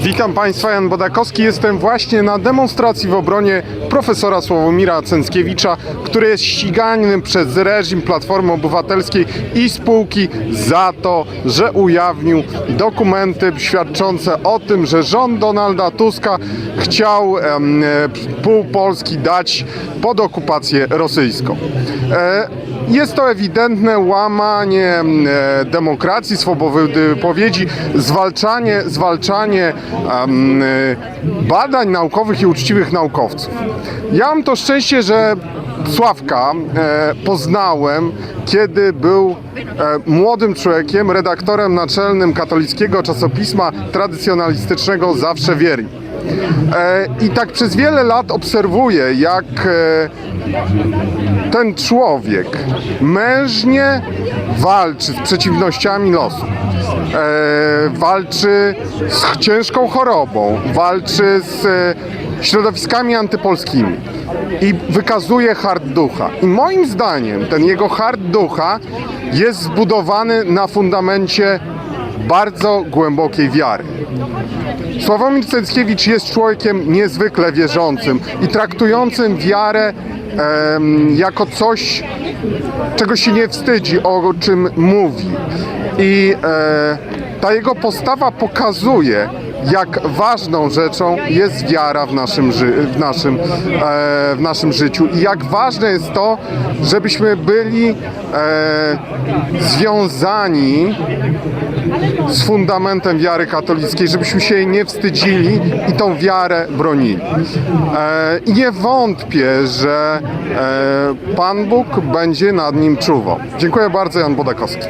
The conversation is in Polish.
Witam Państwa, Jan Bodakowski. Jestem właśnie na demonstracji w obronie profesora Sławomira Cęckiewicza, który jest ścigany przez reżim Platformy Obywatelskiej i spółki za to, że ujawnił dokumenty świadczące o tym, że rząd Donalda Tuska chciał em, e, pół Polski dać pod okupację rosyjską. E, jest to ewidentne łamanie e, demokracji, swobody wypowiedzi, zwalczanie, zwalczanie em, e, badań naukowych i uczciwych naukowców. Ja mam to szczęście, że Sławka e, poznałem, kiedy był e, młodym człowiekiem, redaktorem naczelnym katolickiego czasopisma tradycjonalistycznego Zawsze Wierni. E, I tak przez wiele lat obserwuję, jak e, ten człowiek mężnie walczy z przeciwnościami losu. E, walczy z ciężką chorobą, walczy z środowiskami antypolskimi i wykazuje hart ducha. I moim zdaniem ten jego hart ducha jest zbudowany na fundamencie bardzo głębokiej wiary. Sławomir Cęckiewicz jest człowiekiem niezwykle wierzącym i traktującym wiarę em, jako coś, czego się nie wstydzi, o czym mówi. I e, ta jego postawa pokazuje, jak ważną rzeczą jest wiara w naszym, ży- w naszym, e, w naszym życiu i jak ważne jest to, żebyśmy byli e, związani z fundamentem wiary katolickiej, żebyśmy się jej nie wstydzili i tą wiarę bronili. E, I nie wątpię, że e, Pan Bóg będzie nad nim czuwał. Dziękuję bardzo, Jan Bodakowski.